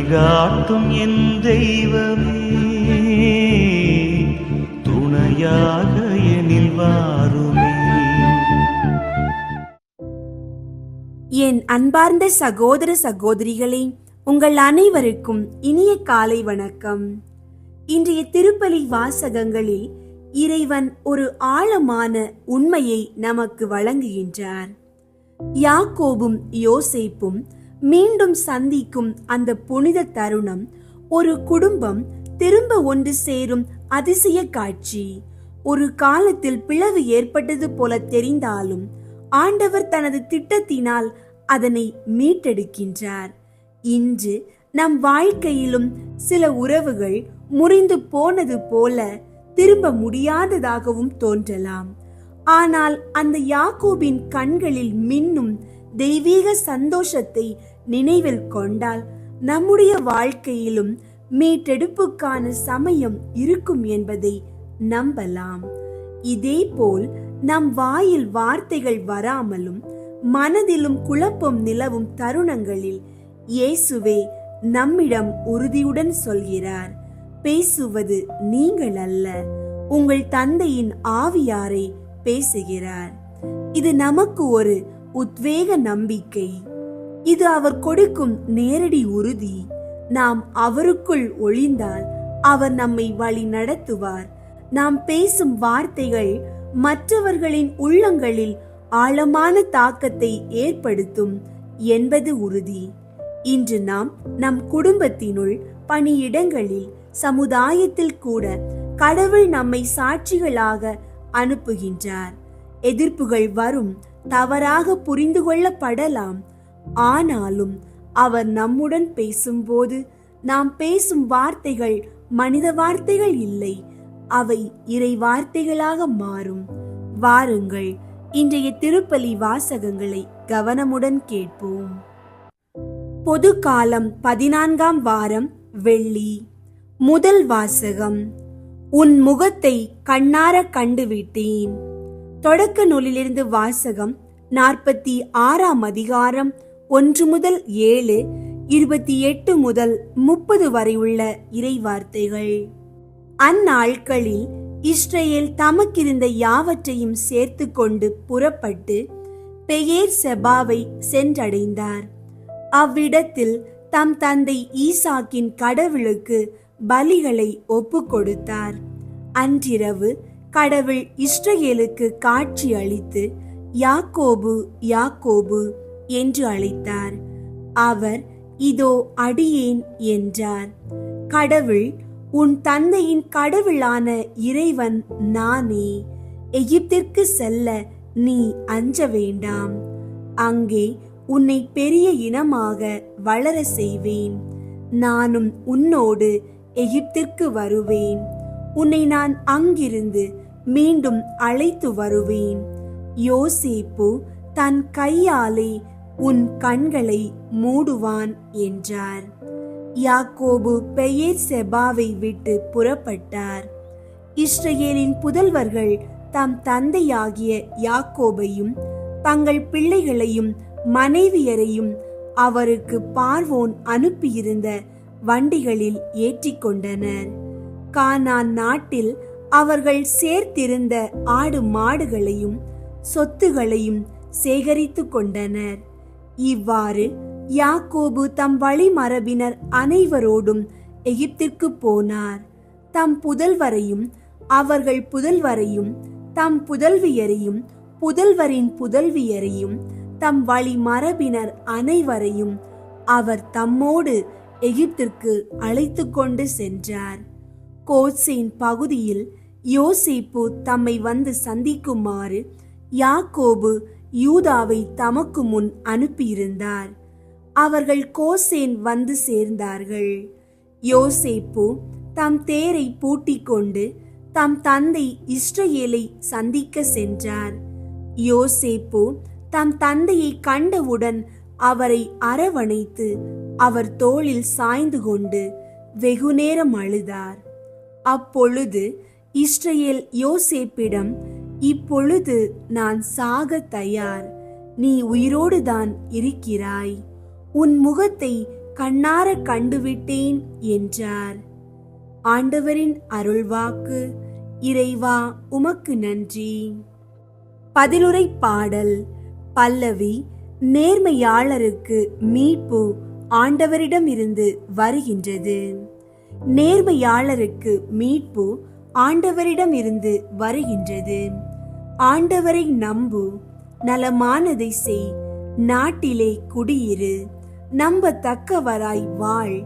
வழிகாட்டும் என் தெய்வமே. துணையாக எனில் வாருமே. என் அன்பார்ந்த சகோதர சகோதரிகளே உங்கள் அனைவருக்கும் இனிய காலை வணக்கம். இன்றைய திருப்பலி வாசகங்களில் இறைவன் ஒரு ஆழமான உண்மையை நமக்கு வழங்குகின்றார். யாக்கோபும் யோசேப்பும் மீண்டும் சந்திக்கும் அந்த புனித தருணம். ஒரு குடும்பம் திரும்ப ஒன்று சேரும் அதிசய காட்சி. ஒரு காலத்தில் பிளவு ஏற்பட்டது போல தெரிந்தாலும் ஆண்டவர் தனது திட்டத்தினால் அதனை மீட்டெடுக்கின்றார். இன்று நம் வாழ்க்கையிலும் சில உறவுகள் முறிந்து போனது போல திரும்ப முடியாததாகவும் தோன்றலாம். ஆனால் அந்த யாக்கோபின் கண்களில் மின்னும் தெய்வீக சந்தோஷத்தை நினைவில் கொண்டால் நம்முடைய வாழ்க்கையிலும் மீட்டெடுப்புக்கான சமயம் இருக்கும் என்பதை நம்பலாம். இதேபோல் நம் வாயில் வார்த்தைகள் வராமலும் மனதிலும் குழப்பம் நிலவும் தருணங்களில் இயேசுவே நம்மிடம் உறுதியுடன் சொல்கிறார் பேசுவது நீங்கள் அல்ல உங்கள் தந்தையின் ஆவியாரை பேசுகிறார். இது நமக்கு ஒரு உத்வேக நம்பிக்கை. இது அவர் கொடுக்கும் நேரடி உறுதி. நாம் அவருக்குள் ஒளிந்தால் அவர் நம்மை வழி நடத்துவார். நாம் பேசும் வார்த்தைகள் மற்றவர்களின் உள்ளங்களில் ஆழமான தாக்கத்தை ஏற்படுத்தும் என்பது உறுதி. இன்று நாம் நம் குடும்பத்தினுள் பணியிடங்களில் சமுதாயத்தில் கூட கடவுள் நம்மை சாட்சிகளாக அனுப்புகின்றார். எதிர்ப்புகள் வரும். தவறாக புரிந்து கொள்ளப்படலாம். ஆனாலும் அவர் நம்முடன் பேசும்போது நாம் பேசும் வார்த்தைகள் மனித வார்த்தைகள் இல்லை. அவை இறை வார்த்தைகளாக மாறும். வாருங்கள் இன்றைய திருப்பலி வாசகங்களை கவனமுடன் கேட்போம். பொது காலம் பதினான்காம் வாரம் வெள்ளி. முதல் வாசகம் உன் முகத்தை கண்ணார கண்டுவிட்டேன். தொடக்க நூலிலிருந்து வாசகம் நாற்பத்தி ஆறாம் அதிகாரம் ஒன்று முதல் ஏழு இருபத்தி எட்டு முதல் முப்பது வரை உள்ள இறைவார்த்தைகள். அந்நாட்களில் இஸ்ரேல் தமக்கிருந்த யாவற்றையும் சேர்த்து கொண்டு புறப்பட்டு பெயேர் செபாவை சென்றடைந்தார். அவ்விடத்தில் தம் தந்தை ஈசாக்கின் கடவுளுக்கு பலிகளை ஒப்பு கொடுத்தார் அன்றிரவு கடவுள் இஸ்ரேலுக்கு காட்சி அளித்து யாக்கோபு யாக்கோபு என்று அழைத்தார். அவர் இதோ அடியேன் என்றார். கடவுள் உன் தந்தையின் கடவுளான இறைவன் நானே. எகிப்திற்கு செல்ல நீ அஞ்ச வேண்டாம். அங்கே உன்னை பெரிய இனமாக வளர செய்வேன். நானும் உன்னோடு எகிப்திற்கு வருவேன். உன்னை நான் அங்கிருந்து மீண்டும் அழைத்து வருவேன். யோசேப்பு தன் கையாலே உன் கண்களை மூடுவான் என்றார். யாக்கோபு பெயர் செபாவை விட்டு புறப்பட்டார். இஸ்ரேலின் புதல்வர்கள் தம் தந்தையாகிய யாக்கோபையும் தங்கள் பிள்ளைகளையும் மனைவியரையும் அவருக்கு பார்வோன் அனுப்பியிருந்த வண்டிகளில் ஏற்றிக்கொண்டனர். கானான் நாட்டில் அவர்கள் சேர்த்திருந்த ஆடு மாடுகளையும் சொத்துகளையும் சேகரித்து கொண்டனர். இவ்வாறு யாக்கோபு தம் வழிமரபினர் அனைவரோடும் எகிப்திற்கு போனார். தம் புதல்வரையும் அவர்கள் புதல்வரையும் தம் புதல்வியரையும் புதல்வரின் புதல்வியரையும் தம் வழி மரபினர் அனைவரையும் அவர் தம்மோடு எகிப்திற்கு அழைத்து கொண்டு சென்றார். கோட்சேன் பகுதியில் யோசேப்பு தம்மை வந்து சந்திக்குமாறு யாக்கோபு யூதாவை தமக்கு முன் அனுப்பியிருந்தார். அவர்கள் கோசேன் வந்து சேர்ந்தார்கள். யோசேப்பு தம் தேரை பூட்டிக் கொண்டு தம் தந்தை இஸ்ரேலை சந்திக்க சென்றார். யோசேப்பு தம் தந்தையை கண்டவுடன் அவரை அரவணைத்து அவர் தோளில் சாய்ந்து கொண்டு வெகுநேரம் அழுதார். அப்பொழுது இஸ்ரேல் யோசேப்பிடம் இப்பொழுது நான் சாக தயார். நீ உயிரோடுதான் இருக்கிறாய். உன் முகத்தை கண்ணார கண்டுவிட்டேன் என்றார். ஆண்டவரின் அருள்வாக்கு இறைவா உமக்கு நன்றி. பதிலுரை பாடல் பல்லவி நேர்மையாளருக்கு மீட்பு ஆண்டவரிடமிருந்து வருகின்றது. நேர்மையாளருக்கு மீட்பு ஆண்டவரிடமிருந்து வருகின்றது. ஆண்டவரை நம்பு நலமானதை செய் நாட்டிலே குடியிரு நம்பத்தக்கவராய் வாழ்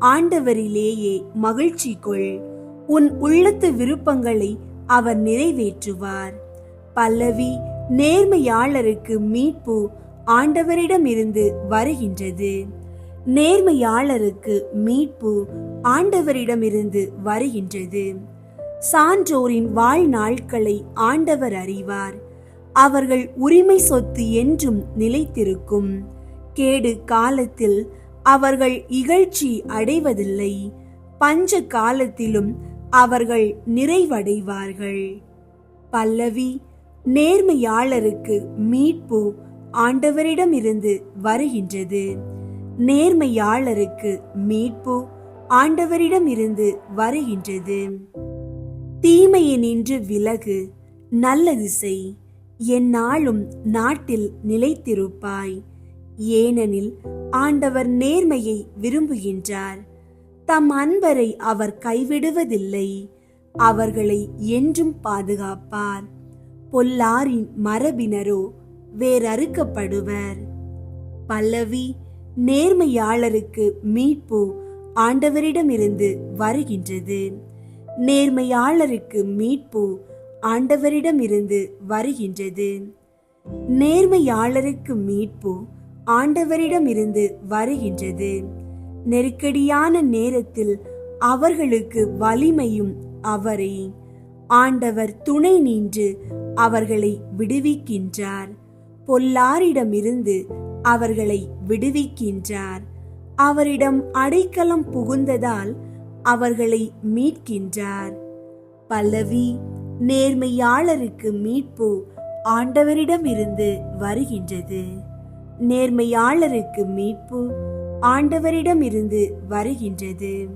ஆண்டவரிலேயே மகிழ்ச்சி கொள். உன் உள்ளத்து விருப்பங்களை அவர் நிறைவேற்றுவார். பல்லவி நேர்மையாளருக்கு மீட்பு ஆண்டவரிடமிருந்து வருகின்றது. நேர்மையாளருக்கு மீட்பு ஆண்டவரிடமிருந்து வருகின்றது. சான்றோரின் வாழ்நாட்களை ஆண்டவர் அறிவார். அவர்கள் உரிமை சொத்து என்றும் நிலைத்திருக்கும். கேடு காலத்தில் அவர்கள் இகழ்ச்சி அடைவதில்லை. பஞ்ச காலத்திலும் அவர்கள் நிறைவடைவார்கள். பல்லவி நேர்மையாளருக்கு மீட்பு ஆண்டவரிடமிருந்து வருகின்றது. நேர்மையாளருக்கு மீட்பு ஆண்டவரிடமிருந்து வருகின்றது. தீமையினின்று விலகு நல்லது செய் எந்நாளும் நாட்டில் நிலைத்திருப்பாய். ஏனெனில் ஆண்டவர் நேர்மையை விரும்புகின்றார். தம் அன்பரை அவர் கைவிடுவதில்லை அவர்களை என்றும் பாதுகாப்பார். பொல்லாரின் மரபினரோ வேறறுக்கப்படுவர். பல்லவி நேர்மையாளருக்கு மீட்பு ஆண்டவரிடமிருந்து வருகின்றது. நேர்மையாளருக்கு மீட்பு ஆண்டவரிடமிருந்து வருகின்றது. நேர்மையாளருக்கு மீட்பு ஆண்டவரிடமிருந்து வருகின்றது. நெருக்கடியான நேரத்தில் அவர்களுக்கு வலிமையும் அவரே. ஆண்டவர் துணை நின்று அவர்களை விடுவிக்கின்றார். பொல்லாரிடமிருந்து அவர்களை விடுவிக்கின்றார். அவரிடம் அடைக்கலம் புகுந்ததால் அவர்களை மீட்கின்றார். பல்லவி நேர்மையாளருக்கு மீட்பு ஆண்டவரிடமிருந்து வருகின்றது. நேர்மையாளருக்கு மீட்பு ஆண்டவரிடமிருந்து வருகின்றது.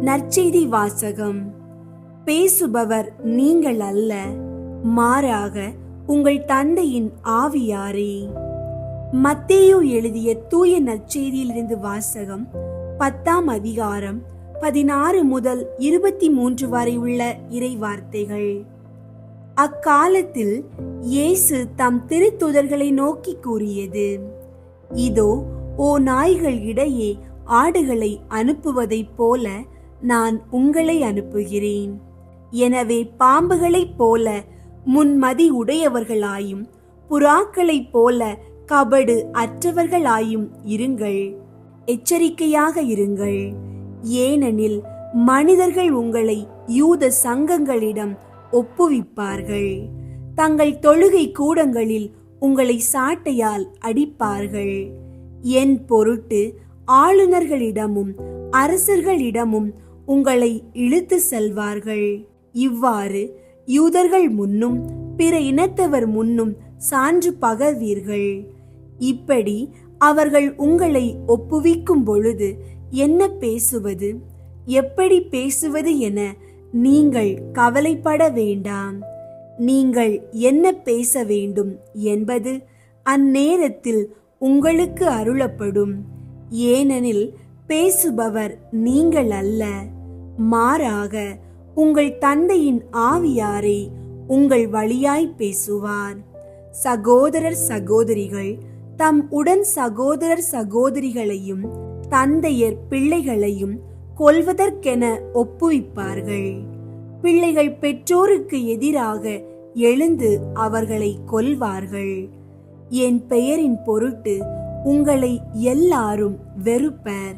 நற்செய்தி வாசகம். பேசுபவர் நீங்கள் அல்ல மாறாக உங்கள் தந்தையின் ஆவியாரே. மத்தேயு எழுதிய தூய நற்செய்தியிலிருந்து வாசகம் பத்தாம் அதிகாரம் பதினாறு முதல் இருபத்தி மூன்று வரை உள்ள இறை வார்த்தைகள் அக்காலத்தில் இயேசு தம் திருத்துதர்களை நோக்கி கூறியது இதோ ஓ நாய்கள் இடையே ஆடுகளை அனுப்புவதைப் போல நான் உங்களை அனுப்புகிறேன். எனவே பாம்புகளைப் போல முன்மதி உடையவர்களாயும் புறாக்களைப் போல கபடு அற்றவர்களாயும் இருங்கள். எச்சரிக்கையாக இருங்கள். ஏனெனில் மனிதர்கள் உங்களை யூத சங்கங்களிடம் ஒப்புவிப்பார்கள். தங்கள் தொழுகை கூடங்களில் உங்களை சாட்டையால் அடிப்பார்கள். என் பொருட்டு ஆளுநர்களிடமும் அரசர்களிடமும் உங்களை இழுத்து செல்வார்கள். இவ்வாறு யூதர்கள் முன்னும் பிற இனத்தவர் முன்னும் சான்று பகர்வீர்கள். இப்படி அவர்கள் உங்களை ஒப்புவிக்கும் பொழுது என்ன பேசுவது? எப்படி பேசுவது என நீங்கள் கவலைப்பட வேண்டாம். நீங்கள் என்ன பேச வேண்டும் என்பது அந்நேரத்தில் உங்களுக்கு அருளப்படும். ஏனெனில் பேசுபவர் நீங்கள் அல்ல. மாறாக உங்கள் தந்தையின் ஆவியாரை உங்கள் வழியாய் பேசுவார். சகோதரர் சகோதரிகள் தம் உடன் சகோதரர் சகோதரிகளையும் தந்தையர் பிள்ளைகளையும் கொல்வதற்கென ஒப்புவிப்பார்கள். பிள்ளைகள் பெற்றோருக்கு எதிராக எழுந்து அவர்களை கொல்வார்கள். என் பெயரின் பொருட்டு உங்களை எல்லாரும் வெறுப்பர்.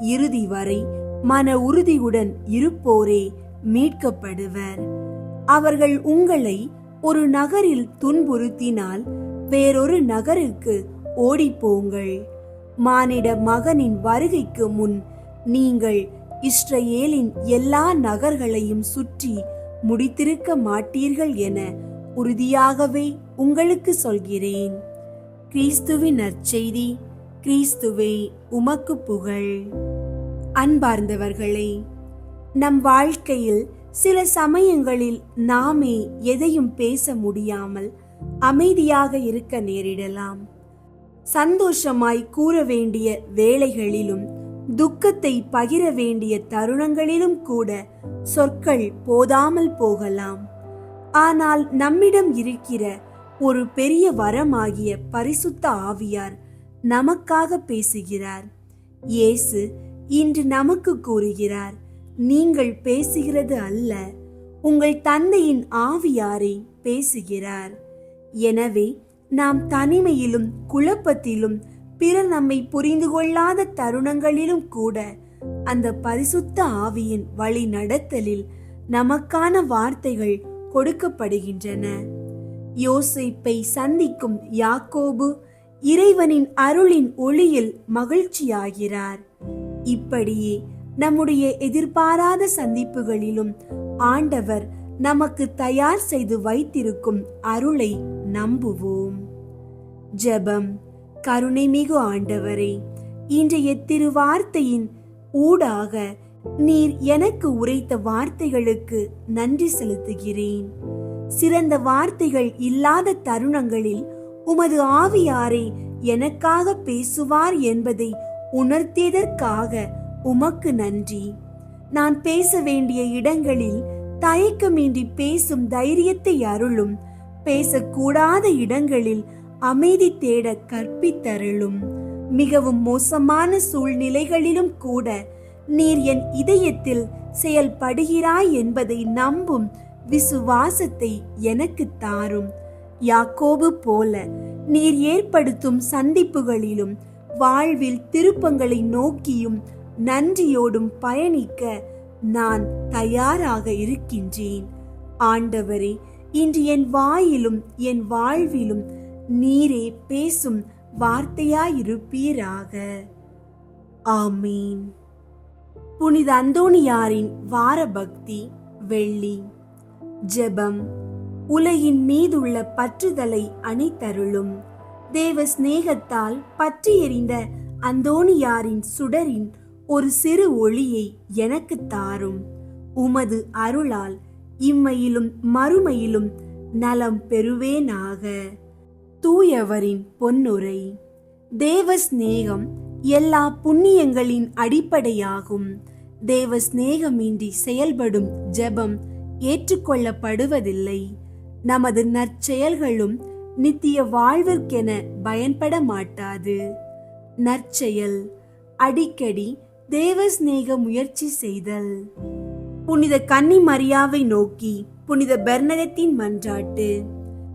இறுதி வரை மன உறுதியுடன் இருப்போரே மீட்கப்படுவர். அவர்கள் உங்களை ஒரு நகரில் துன்புறுத்தினால் வேறொரு நகருக்கு ஓடிப்போங்கள். மானிட மகனின் வருகைக்கு முன் நீங்கள் இஸ்ரேலின் எல்லா நகர்களையும் சுற்றி முடித்திருக்க மாட்டீர்கள் என உறுதியாகவே உங்களுக்கு சொல்கிறேன். கிறிஸ்துவின் நற்செய்தி கிறிஸ்துவே உமக்கு புகழ். அன்பார்ந்தவர்களே நம் வாழ்க்கையில் சில சமயங்களில் நாமே எதையும் பேச முடியாமல் அமைதியாக இருக்க நேரிடலாம். சந்தோஷமாய் கூற வேண்டிய வேளைகளிலும் துக்கத்தை பகிர வேண்டிய தருணங்களிலும் கூட சொற்கள் போதாமல் போகலாம். ஆனால் நம்மிடம் இருக்கிற ஒரு பெரிய வரமாகிய பரிசுத்த ஆவியார் நமக்காக பேசுகிறார். இயேசு இன்று நமக்கு கூறுகிறார் நீங்கள் பேசுகிறது அல்ல உங்கள் தந்தையின் ஆவியாரை பேசுகிறார். எனவே நாம் தனிமையிலும் குழப்பத்திலும் பிறர் நம்மை புரிந்து கொள்ளாத தருணங்களிலும் கூட அந்த பரிசுத்த ஆவியின் வழி நடத்தலில் நமக்கான வார்த்தைகள் கொடுக்கப்படுகின்றன. யோசிப்பை சந்திக்கும் யாக்கோபு இறைவனின் அருளின் ஒளியில் மகிழ்ச்சியாகிறார். இப்படியே நம்முடைய எதிர்பாராத சந்திப்புகளிலும் ஆண்டவர் நமக்கு தயார் செய்து வைத்திருக்கும் அருளை நம்புவோம். ஜெபம். கருணைமிகு ஆண்டவரே இன்றைய திருவார்த்தையின் ஊடாக நீர் எனக்கு உரைத்த வார்த்தைகளுக்கு நன்றி செலுத்துகிறேன். சிறந்த வார்த்தைகள் இல்லாத தருணங்களில் உமது ஆவியாரை எனக்காக பேசுவார் என்பதை உணர்த்தியதற்காக உமக்கு நன்றி. நான் பேச வேண்டிய இடங்களில் தயக்கமின்றி பேசும் தைரியத்தை அருளும். பேசக்கூடாத இடங்களில் அமைதி தேட கற்பித்தருளும். மிகவும் மோசமான சூழ்நிலைகளிலும் கூட நீர் என் இதயத்தில் செயல்படுகிறாய் என்பதை நம்பும் விசுவாசத்தை எனக்கு தாரும். யாக்கோபு போல நீர் ஏற்படுத்தும் சந்திப்புகளிலும் வாழ்வில் திருப்பங்களை நோக்கியும் நன்றியோடும் பயணிக்க நான் தயாராக இருக்கின்றேன். ஆண்டவரே இன்று என் வாயிலும் என் வாழ்விலும் நீரே பேசும் வார்த்தையாயிருப்பீராக. ஆமீன். புனித அந்தோணியாரின் வார பக்தி வெள்ளி. ஜெபம். உலகின் மீதுள்ள பற்றுதலை அணித்தருளும் தேவ சிநேகத்தால் பற்றி எறிந்த அந்தோணியாரின் சுடரின் ஒரு சிறு ஒளியை எனக்கு தாரும். உமது அருளால் இம்மையிலும் மறுமையிலும் நலம் பெறுவேனாக. தூயவரின் பொன்னுரை. தேவ சிநேகம் எல்லா புண்ணியங்களின் அடிப்படையாகும். தேவ சிநேகமின்றி செயல்படும் ஜெபம் ஏற்றுக்கொள்ளப்படுவதில்லை. நமது நற்செயல்களும் நித்திய வாழ்விற்கென பயன்பட மாட்டாது. நற்செயல் அடிக்கடி தேவ சிநேக முயற்சி செய்தல். புனித கன்னி மரியாவை நோக்கி புனித பெர்னடத்தின் மன்றாட்டு.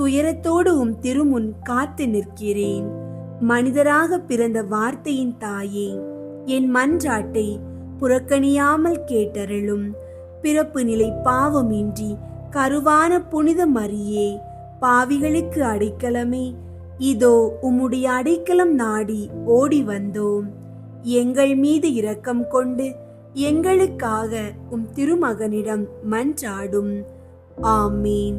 துயரத்தோடு உம் திருமுன் காத்து நிற்கிறேன். மனிதராக பிறந்த வார்த்தையின் தாயே என் மன்றாட்டை புறக்கணியாமல் கேட்டருளும். பிறப்பு நிலை பாவமின்றி கருவான புனித மரியே பாவிகளுக்கு அடைக்கலமே. இதோ உம்முடைய அடைக்கலம் நாடி ஓடி வந்தோம். எங்கள் மீது இரக்கம் கொண்டு எங்களுக்காக உம் திருமகனிடம் மன்றாடும். ஆமீன்.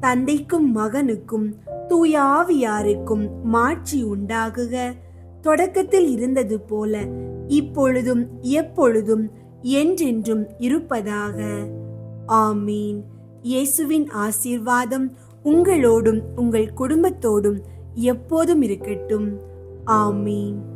தந்தைக்கும் மகனுக்கும் தூய ஆவியாருக்கும் மாட்சி உண்டாகுக. தொடக்கத்தில் இருந்தது போல இப்பொழுதும் எப்பொழுதும் என்றென்றும் இருப்பதாக. ஆமீன். இயேசுவின் ஆசீர்வாதம் உங்களோடும் உங்கள் குடும்பத்தோடும் எப்போதும் இருக்கட்டும். ஆமீன்.